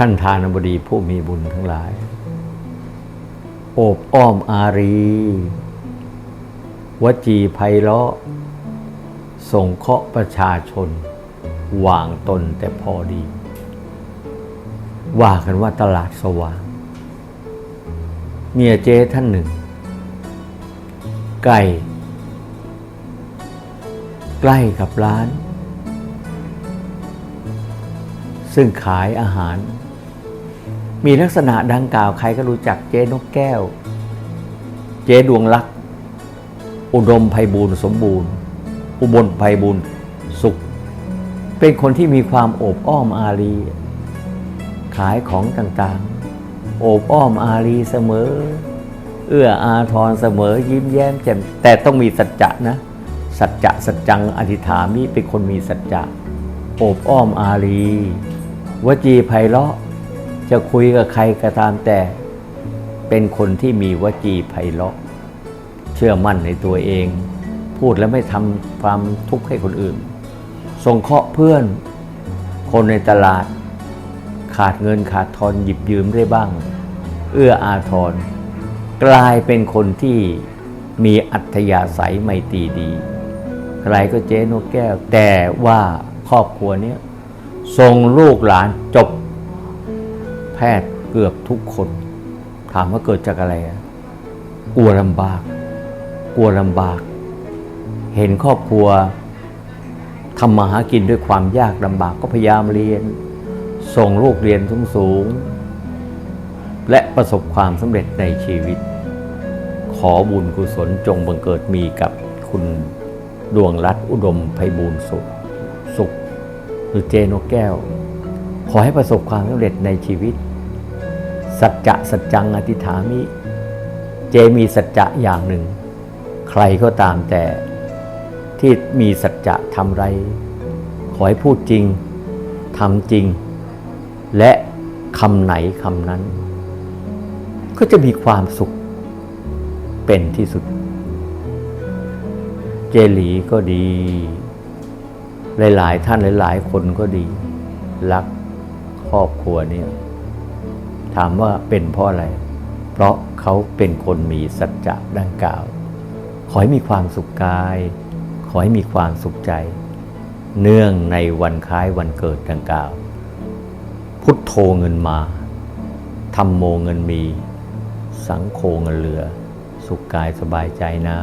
ท่านทานบดีผู้มีบุญทั้งหลาย โอบอ้อมอารี วจีไพเราะส่งเคาะประชาชนวางตนแต่พอดี ว่ากันว่าตลาดสว่าง เมียเจ๊ท่านหนึ่งใกล้ใกล้กับร้าน ซึ่งขายอาหาร มีลักษณะดังกล่าวใครก็รู้จักเจ๊นกแก้ว เจ๊ดวงลักษ์อุดมไพบูลย์สมบูรณ์ อุบลไพบูลย์สุข เป็นคนที่มีความโอบอ้อมอารี ขายของต่างๆ โอบอ้อมอารีเสมอ เอื้ออาทรเสมอยิ้มแย้มแจ่มแต่ต้องมีสัจจะนะ สัจจะสัจจังอธิษฐามิเป็นคนมีสัจจะ โอบอ้อมอารี วจีไพเราะ จะคุยกับใครก็ตามแต่ เป็นคนที่มีวจีไพเราะ เชื่อมั่นในตัวเอง พูดแล้วไม่ทำความทุกข์ให้คนอื่น ส่งเคาะเพื่อน คนในตลาด ขาดเงินขาดทอนหยิบยืมได้บ้าง เอื้ออาทร กลายเป็นคนที่มีอัธยาศัยไมตรีดีใครก็เจ๊นกแก้ว แต่ว่าครอบครัวเนี้ยส่งลูกหลานจบ พทย์เกือบทุกคน ถามว่าเกิดจากอะไรอะกลัวลำบาก กลัวลำบาก เห็นครอบครัวทำมาหากินด้วยความยากลำบากก็พยายามเรียน ส่งลูกเรียนสูงๆและประสบความสำเร็จในชีวิต ขอบุญกุศลจงบังเกิดมีกับคุณดวงรัตอุดมไพบูลย์สุข สุขหรือเจนกแก้ว ขอให้ประสบความสำเร็จในชีวิต สัจจะสัจจังอธิษฐามิ เจมีสัจจะอย่างหนึ่ง ใครก็ตามแต่ที่มีสัจจะทำไร ขอให้พูดจริงทำจริง และคำไหนคำนั้น ก็จะมีความสุขเป็นที่สุด เจหลีก็ดี หลาย ๆ ท่านหลาย ๆ คนก็ดี รัก ครอบครัวเนี่ย ถามว่าเป็นเพราะอะไร เพราะเขาเป็นคนมีสัจจะดังกล่าว ขอให้มีความสุขกาย ขอให้มีความสุขใจ เนื่องในวันคล้ายวันเกิดดังกล่าว พุทโธเงินมาธรรมโมเงินมี สังโฆเงินเหลือ สุขกายสบายใจนะ